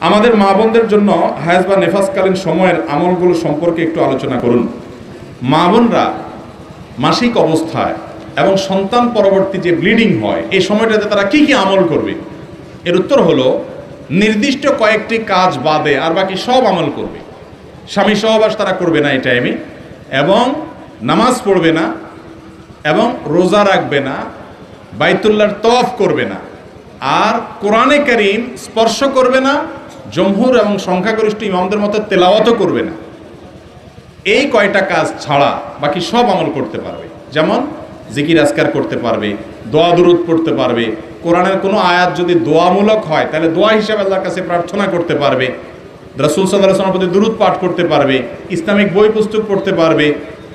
আমাদের মা বোনদের জন্য হায়াজ বা নেফাসকালীন সময়ের আমলগুলো সম্পর্কে একটু আলোচনা করুন। মা বোনরা মাসিক অবস্থায় এবং সন্তান পরবর্তী যে ব্লিডিং হয়, এই সময়টাতে তারা কি কি আমল করবে? এর উত্তর হলো, নির্দিষ্ট কয়েকটি কাজ বাদে আর বাকি সব আমল করবে। স্বামী সহবাস তারা করবে না এই টাইমে এবং নামাজ পড়বে না এবং রোজা রাখবে না বাইতুল্লার তফ করবে না। আর কোরআনে করিম স্পর্শ করবে না জমহুর এবং সংখ্যাগরিষ্ঠ ইমামদের মতো তেলাওয়াতও করবে না। এই কয়টা কাজ ছাড়া বাকি সব আমল করতে পারবে। যেমন জিকির আজকার করতে পারবে, দোয়া দুরুদ পড়তে পারবে। কোরআনের কোনো আয়াত যদি দোয়ামূলক হয়, তাহলে দোয়া হিসাবে আল্লাহর কাছে প্রার্থনা করতে পারবে। রাসুল সাল্লাহ প্রতি দুরুদ পাঠ করতে পারবে, ইসলামিক বই পুস্তক পড়তে পারবে,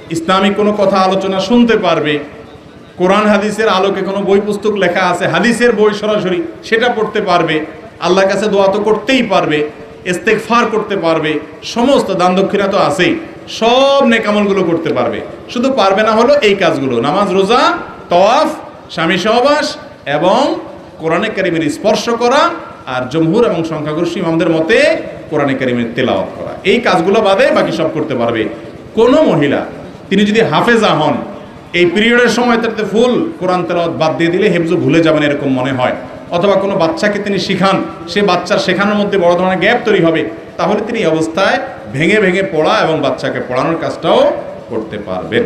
ইসলামিক কোনো কথা আলোচনা শুনতে পারবে। কোরআন, হাদিসের আলোকে কোনো বই পুস্তক লেখা আছে, হাদিসের বই সরাসরি সেটা পড়তে পারবে। আল্লাহর কাছে দোয়া তো করতেই পারবে ইস্তেকফার করতে পারবে, সমস্ত দান দক্ষিণা তো আছেই, সব নেকামলগুলো করতে পারবে। শুধু পারবে না হলো এই কাজগুলো, নামাজ, রোজা, তওয়াফ, স্বামী সহবাস এবং কোরআনে কারিমের স্পর্শ করা আর জমহুর এবং সংখ্যাগরিষ্ঠ ইমামদের মতে কোরআনে কারিমের তেলাওয়াত করা। এই কাজগুলো বাদে বাকি সব করতে পারবে। কোনো মহিলা, তিনি যদি হাফেজা হন, এই পিরিয়ডের সময় তাতে ফুল কোরআন তেলাওয়াত বাদ দিয়ে দিলে হেফজু ভুলে যাবেন এরকম মনে হয়। অথবা কোনো বাচ্চাকে তিনি শিখান, সে বাচ্চার শেখানোর মধ্যে বড় ধরনের গ্যাপ তৈরি হবে, তাহলে তিনি অবস্থায় ভেঙে ভেঙে পড়া এবং বাচ্চাকে পড়ানোর কাজটাও করতে পারবেন।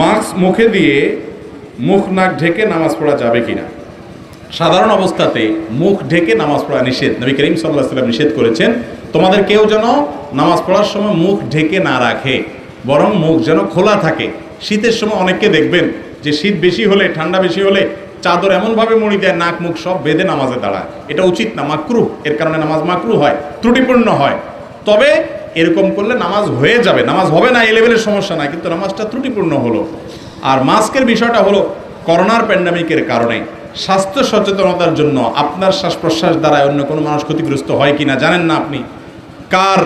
মাস্ক মুখে দিয়ে মুখ নাক ঢেকে নামাজ পড়া যাবে কিনা? সাধারণ অবস্থাতে মুখ ঢেকে নামাজ পড়া নিষেধ। নবী করিম সাল্লাহ সাল্লাম নিষেধ করেছেন, তোমাদের কেউ যেন নামাজ পড়ার সময় মুখ ঢেকে না রাখে, বরং মুখ যেন খোলা থাকে। শীতের সময় অনেককে দেখবেন যে শীত বেশি হলে, ঠান্ডা বেশি হলে চাদর এমনভাবে মুড়ি দেয়, নাক মুখ সব বেঁধে নামাজে দাঁড়ায়। এটা উচিত না মাকরু এর কারণে নামাজ মাকরু হয়, ত্রুটিপূর্ণ হয়। তবে এরকম করলে নামাজ হয়ে যাবে, নামাজ হবে না, এই লেভেলের সমস্যা না কিন্তু নামাজটা ত্রুটিপূর্ণ হলো। আর মাস্কের বিষয়টা হলো করোনার প্যান্ডামিকের কারণে স্বাস্থ্য সচেতনতার জন্য আপনার শ্বাস প্রশ্বাস দ্বারা অন্য কোনো মানুষ ক্ষতিগ্রস্ত হয় কিনা জানেন না আপনি? কার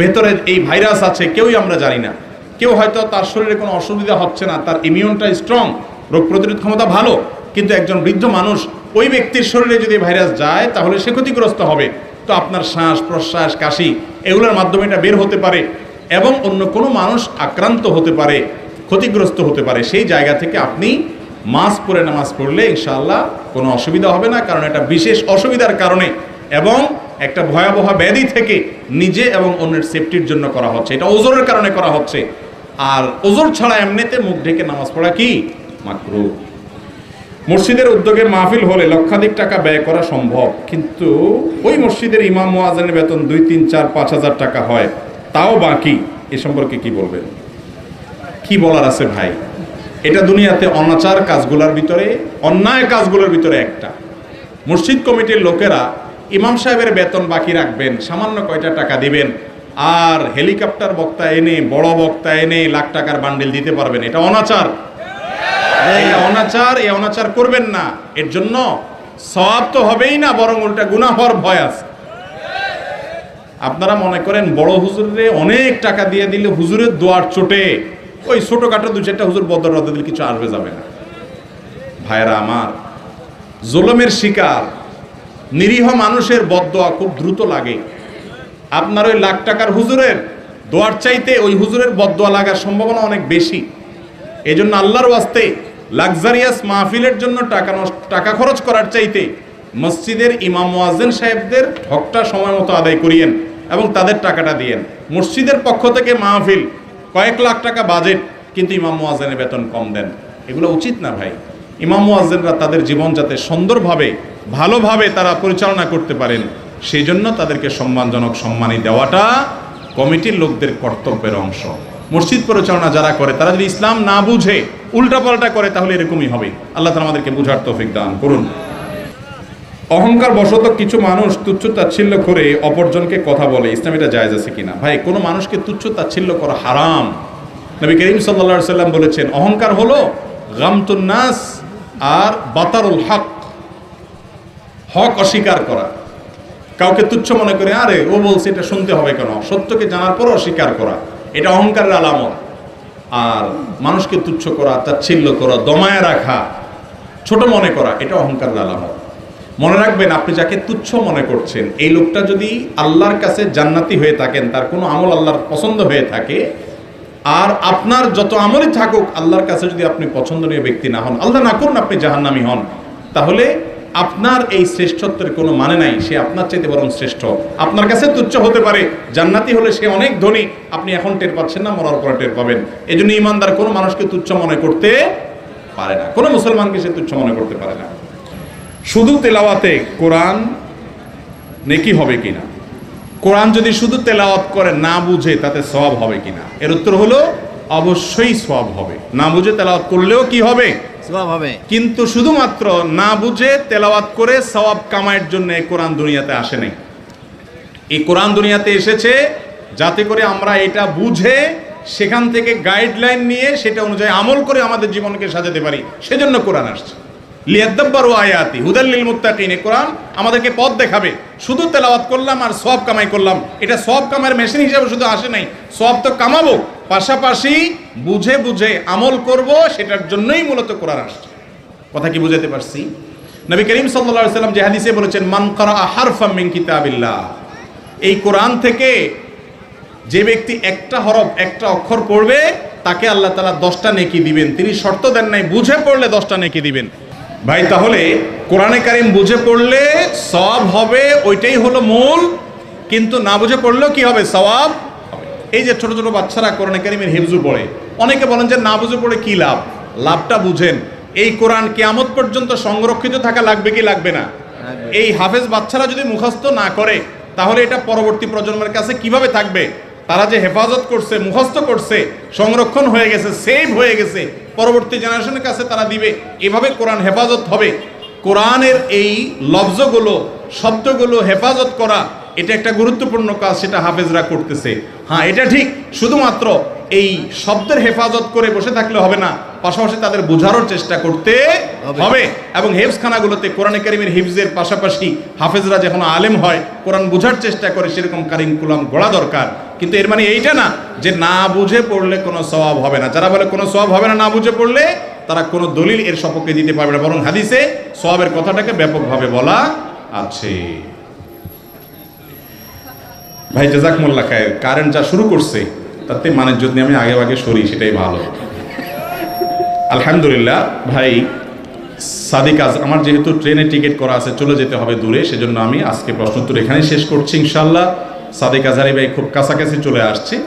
ভেতরে এই ভাইরাস আছে, কেউই আমরা জানি না। কেউ হয়তো তার শরীরে কোনো অসুবিধা হচ্ছে না, তার ইমিউনটা স্ট্রং রোগ প্রতিরোধ ক্ষমতা ভালো, কিন্তু একজন বৃদ্ধ মানুষ ওই ব্যক্তির শরীরে যদি ভাইরাস যায়, তাহলে সে ক্ষতিগ্রস্ত হবে। তো আপনার শ্বাস, প্রশ্বাস, কাশি, এগুলোর মাধ্যমে এটা বের হতে পারে এবং অন্য কোনো মানুষ আক্রান্ত হতে পারে, ক্ষতিগ্রস্ত হতে পারে। সেই জায়গা থেকে আপনি মাস্ক পরে নামাজ পড়লে ইনশাআল্লাহ কোনো অসুবিধা হবে না, কারণ এটা বিশেষ অসুবিধার কারণে এবং একটা ভয়াবহ ব্যাধি থেকে নিজে এবং অন্যের সেফটির জন্য করা হচ্ছে। এটা ওজোরের কারণে করা হচ্ছে। আর ওজোর ছাড়া এমনিতে মুখ ঢেকে নামাজ পড়া কি? মাকরু মসজিদের উদ্যোগে মাহফিল হলে লক্ষাধিক টাকা ব্যয় করা সম্ভব, কিন্তু ওই মসজিদের ইমাম মোয়াজেনের বেতন দুই, তিন, চার, পাঁচ হাজার টাকা হয়। তাও বাকি, এ সম্পর্কে কি বলবেন? কি বলার আছে ভাই? এটা দুনিয়াতে অনাচার কাজগুলোর ভিতরে, অন্যায় কাজগুলোর ভিতরে একটা। মসজিদ কমিটির লোকেরা ইমাম সাহেবের বেতন বাকি রাখবেন, সামান্য কয়টা টাকা দিবেন, আর হেলিকপ্টার বক্তা এনে, বড় বক্তা এনে লাখ টাকার বান্ডিল দিতে পারবেন। এটা অনাচার। অনাচার, এই অনাচার করবেন না। এর জন্য সওয়াব তো হবেই না, বরং উল্টা গুনাহ হওয়ার ভয় আছে। আপনারা মনে করেন বড় হুজুরে অনেক টাকা দিয়ে দিলে হুজুরের দোয়ার চোটে। ওই ছোটখাটো দু চারটা হুজুর বদর রদে দিলে কিছু আসবে, যাবে না। ভাইরা আমার, জোলমের শিকার, নিরীহ মানুষের বদদোয়া খুব দ্রুত লাগে। আপনার ওই লাখ টাকার হুজুরের দোয়ার চাইতে ওই হুজুরের বদদোয়া লাগার সম্ভাবনা অনেক বেশি। এই জন্য আল্লাহর ওয়াস্তে লাক্সারিয়াস মাহফিলের জন্য টাকা টাকা খরচ করার চাইতে মসজিদের ইমাম মোয়াজ্জেন সাহেবদের হকটা সময় মতো আদায় করিয়েন এবং তাদের টাকাটা দিয়েন। মসজিদের পক্ষ থেকে মাহফিল কয়েক লাখ টাকা বাজেট, কিন্তু ইমাম ওয়াজেনের বেতন কম দেন। এগুলো উচিত না ভাই? ইমাম মোয়াজ্জেনরা তাদের জীবন যাতে সুন্দরভাবে, ভালোভাবে তারা পরিচালনা করতে পারেন সেই জন্য তাদেরকে সম্মানজনক সম্মানই দেওয়াটা কমিটির লোকদের কর্তব্যের অংশ। মসজিদ পরিচালনা যারা করে, তারা যদি ইসলাম না বুঝে উল্টাপাল্টা করে, তাহলে এরকমই হবে। আল্লাহ তালা আমাদেরকে বুঝার তৌফিক দান করুন। অহংকার বশত কিছু মানুষ তুচ্ছ তাচ্ছিল্য করে অপরজনকে কথা বলে। ইসলাম এটা জায়েজ আছে কিনা? ভাই, কোনো মানুষকে তুচ্ছ তাচ্ছিল্য করা হারাম। নবী করিম সাল্লা সাল্লাম বলেছেন, অহংকার হলো গামতুন্নাস আর বাতারুল হক। হক অস্বীকার করা। কাউকে তুচ্ছ মনে করে, আরে ও বলছে এটা শুনতে হবে কেন? সত্যকে জানার পর অস্বীকার করা। এটা অহংকারের আলামত। আর মানুষকে তুচ্ছ করা, তাচ্ছিল্য করা, দমায় রাখা, ছোট মনে করা, এটা অহংকার আলামত মনে রাখবেন, আপনি যাকে তুচ্ছ মনে করছেন, এই লোকটা যদি আল্লাহর কাছে জান্নাতি হয়ে থাকেন, তার কোনো আমল আল্লাহর পছন্দ হয়ে থাকে, আর আপনার যত আমলই থাকুক, আল্লাহর কাছে যদি আপনি পছন্দনীয় ব্যক্তি না হন, আল্লাহ না করুন আপনি জাহান্নামি হন, তাহলে আপনার এই শ্রেষ্ঠত্বের কোনো মানে নাই, সে আপনার চাইতে বরং শ্রেষ্ঠ। আপনার কাছে তুচ্ছ হতে পারে, জান্নাতি হলে সে অনেক ধনী, আপনি এখন টের পাচ্ছেন না, মরার পরে টের পাবেন। এই জন্য ইমানদার কোনো মানুষকে তুচ্ছ মনে করতে পারে না। কোনো মুসলমানকে সে তুচ্ছ মনে করতে পারে না। শুধু তেলাওয়াতে কোরআন নেকি হবে কিনা কোরআন যদি শুধু তেলাওয়াত করে না বুঝে, তাতে সওয়াব হবে কিনা এর উত্তর হলো, অবশ্যই সওয়াব হবে। না বুঝে তেলাওয়াত করলেও কি হবে? সব কিন্তু শুধুমাত্র না বুঝে তেলাওয়াত করে সওয়াব কামায়ের জন্য এই কোরআন দুনিয়াতে আসে নাই। এই কোরআন দুনিয়াতে এসেছে যাতে করে আমরা এটা বুঝে সেখান থেকে গাইডলাইন নিয়ে সেটা অনুযায়ী আমল করে আমাদের জীবনকে সাজাতে পারি। সেজন্য কোরআন আসছে। লিয়াদ্দাব্বারু আয়াতি হুদাল্লিল মুত্তাকিন কোরআন আমাদেরকে পথ দেখাবে। শুধু তেলাওয়াত করলাম আর সব কামাই করলাম। এটা সব কামাইয়ের মেশিন হিসেবে শুধু আসে নাই। সব তো কামাবো। পাশাপাশি বুঝে বুঝে আমল করব, সেটার জন্যই মূলত কোরআন আসছে। কথা কি বুঝাতে পারছি? নবী করিম আলাইহি সাল্লাম যে হাদিসে বলেছেন, মান করা হারফাম মিন কিতাবিল্লাহ। এই কোরআন থেকে যে ব্যক্তি একটা হরফ, একটা অক্ষর পড়বে, তাকে আল্লাহ তালা দশটা নেকি দিবেন। তিনি শর্ত দেন নাই, বুঝে পড়লে দশটা নেকি দিবেন। ভাই তাহলে কোরআনে কারিম বুঝে পড়লে সব হবে ওইটাই হলো মূল। কিন্তু না বুঝে পড়লেও কি হবে? সওয়াব হবে। এই যে ছোট ছোট বাচ্চারা কোরআনে কারিমের হিফজু পড়ে অনেকে বলেন যে না বুঝে পড়ে কি লাভ? লাভটা বুঝেন। এই কোরআন কেয়ামত পর্যন্ত সংরক্ষিত থাকা লাগবে কি লাগবে না? এই হাফেজ বাচ্চারা যদি মুখস্থ না করে তাহলে এটা পরবর্তী প্রজন্মের কাছে কীভাবে থাকবে? তারা যে হেফাজত করছে মুখস্থ করছে সংরক্ষণ হয়ে গেছে সেভ হয়ে গেছে পরবর্তী জেনারেশনের কাছে তারা দিবে। এভাবে কোরআন হেফাজত হবে। কোরআনের এই লব্জগুলো শব্দগুলো হেফাজত করা এটা একটা গুরুত্বপূর্ণ কাজ সেটা হাফেজরা করতেছে। হ্যাঁ এটা ঠিক শুধুমাত্র এই শব্দের হেফাজত করে বসে থাকলে হবে না পাশাপাশি তাদের বোঝানোর চেষ্টা করতে হবে। হবে। এবং হেফজখানাগুলোতে কোরআনে কারিমের হিফজের পাশাপাশি হাফেজরা যখন আলেম হয় কোরআন বোঝার চেষ্টা করে সেরকম কারিম কুলাম গড়া দরকার। কিন্তু এর মানে এইটা না যে না বুঝে পড়লে কোনো সওয়াব হবে না। যারা বলে কোনো সওয়াব হবে না না বুঝে পড়লে, তারা কোনো দলিল এর সপক্ষে দিতে পারবে না। বরং হাদিসে সওয়াবের কথাটাকে ব্যাপকভাবে বলা আছে। ভাই জাজাক মোল্লা খায়ের কারেন্ট যা শুরু করছে, তাতে মানের যদি আমি আগে আগে সরি, সেটাই ভালো। আলহামদুলিল্লাহ, ভাই, সাদিক আজ আমার যেহেতু ট্রেনে টিকিট করা আছে, চলে যেতে হবে দূরে, সেজন্য আমি আজকে প্রশ্ন উত্তর এখানেই শেষ করছি ইনশাল্লাহ সাদিক আজহারি ভাই খুব কাছাকাছি চলে আসছে।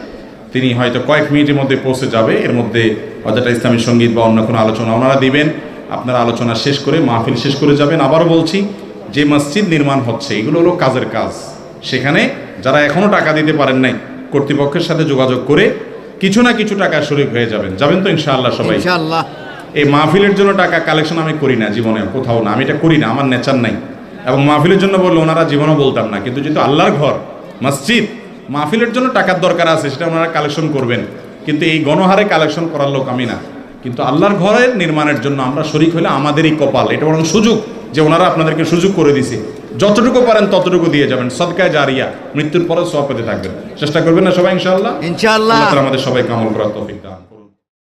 তিনি হয়তো কয়েক মিনিটের মধ্যে পৌঁছে যাবে। এর মধ্যে অযথা ইসলামী সংগীত বা অন্য কোনো আলোচনা ওনারা দিবেন। আপনারা আলোচনা শেষ করে মাহফিল শেষ করে যাবেন। আবারও বলছি যে মসজিদ নির্মাণ হচ্ছে এগুলো হলো কাজের কাজ। সেখানে যারা এখনও টাকা দিতে পারেন নাই কর্তৃপক্ষের সাথে যোগাযোগ করে কিছু না কিছু টাকা শরিক হয়ে যাবেন। যাবেন তো ইনশাআল্লাহ সবাই? ইনশাআল্লাহ। এই মাহফিলের জন্য টাকা কালেকশন আমি করি না জীবনে কোথাও না। আমি এটা করি না আমার নেচার নাই। এবং মাহফিলের জন্য বললে ওনারা জীবনও বলতাম না। কিন্তু যেহেতু আল্লাহর ঘর মসজিদ মাহফিলের জন্য টাকার দরকার আছে সেটা ওনারা কালেকশন করবেন। কিন্তু এই গণহারে কালেকশন করার লোক আমি না। কিন্তু আল্লাহর ঘরের নির্মাণের জন্য আমরা শরিক হলে আমাদেরই কপাল। এটা বরং সুযোগ যে ওনারা আপনাদেরকে সুযোগ করে দিছে। যতটুকু পারেন ততটুকু দিয়ে যাবেন। সদকায় জারিয়া মৃত্যুর পরে সব পেতে থাকবেন। চেষ্টা করবেন না সবাই ইনশাআল্লাহ? ইনশাআল্লাহ। আমাদের সবাই কামল করার তৌফিক দান।